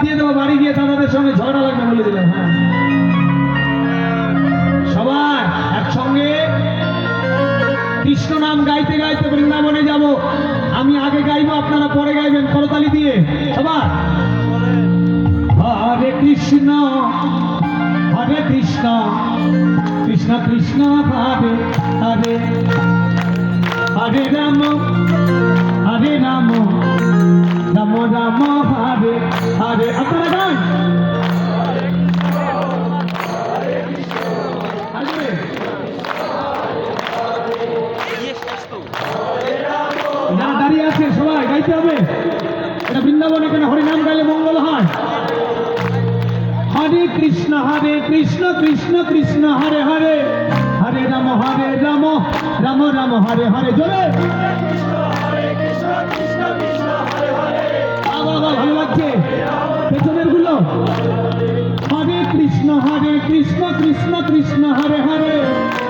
দিয়ে দেবো, বাড়ি গিয়ে দাদাদের সঙ্গে ঝগড়া লাগবে বলে দিলাম হ্যাঁ। সবাই একসঙ্গে কৃষ্ণ নাম গাইতে গাইতে বৃন্দাবনে যাব। আমি আগে গাইবো, আপনারা পরে গাইবেন, করতালি দিয়ে। সবাই। হরে কৃষ্ণ হরে কৃষ্ণ কৃষ্ণ কৃষ্ণ, হরে হরে। হরে রাম হরে রাম রাম রাম, হরে যারা দাঁড়িয়ে আছে, সবাই গাইতে হবে। এটা বৃন্দাবন, এখানে হরিনাম গাইলে মঙ্গল হয়। হরে কৃষ্ণ হরে কৃষ্ণ কৃষ্ণ কৃষ্ণ, হরে হরে। হরে রাম হরে রাম রাম রাম, হরে হরে। জোরে। পেছনেরগুলো। হরে কৃষ্ণ হরে কৃষ্ণ কৃষ্ণ কৃষ্ণ, হরে হরে।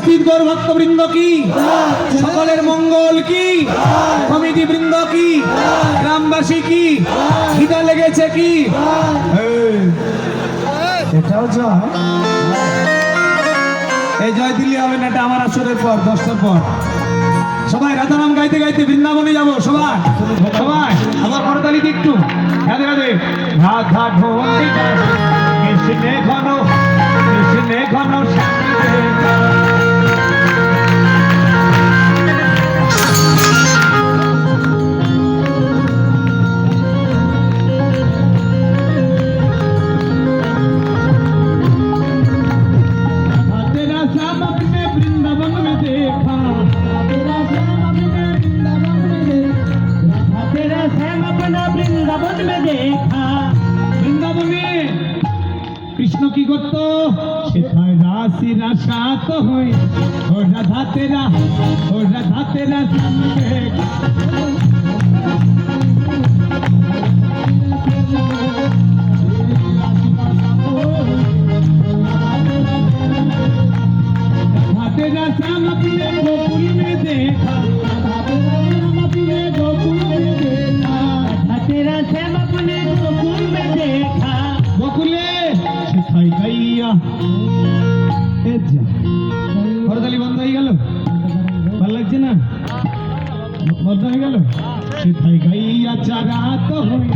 উপস্থিত গৌর ভক্তবৃন্দ কি? সকলের মঙ্গল কি? কমিটি বৃন্দ কি? গ্রামবাসী কি? খিদা লেগেছে কি? এটাও জয়। এই জয় দিল্লি হবে না এটা আমার আসরের পর দশটার পর। সবাই রাধারাম গাইতে গাইতে বৃন্দাবনে যাব সবাই সবাই। আমার করতালি একটু? রাধে রাধে। রাধা কৃষ্ণে ঘন বৃন্দাবন মে দেখা বৃন্দাবনে কৃষ্ণ কি করত? সেথায় রাশি রাসাত হই ও রাধা তেরা ও রাধা তেরা গাইয়া এ যা। করতালি বন্ধ হয়ে গেল? ভালো লাগছে না? বন্ধ হয়ে গেল? শিখাই গাইয়া চারা তো হই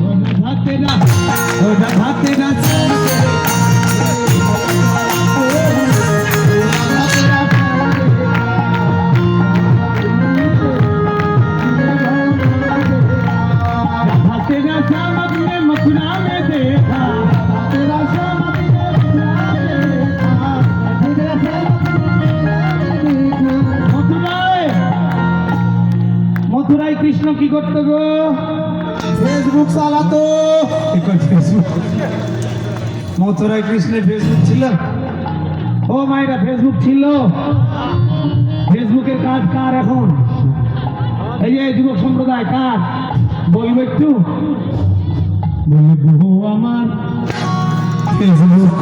ও রাধা তেরা ও কৃষ্ণ কি করতো গো? ফেসবুক চালাতো। ফেসবুক মথুরায় কৃষ্ণের ফেসবুক ছিল? ও মায়েরা ফেসবুক ছিল? ফেসবুকের কাজ কার এখন? এই যে যুবক সম্প্রদায় কার? বলব একটু? বলব আমার। ফেসবুক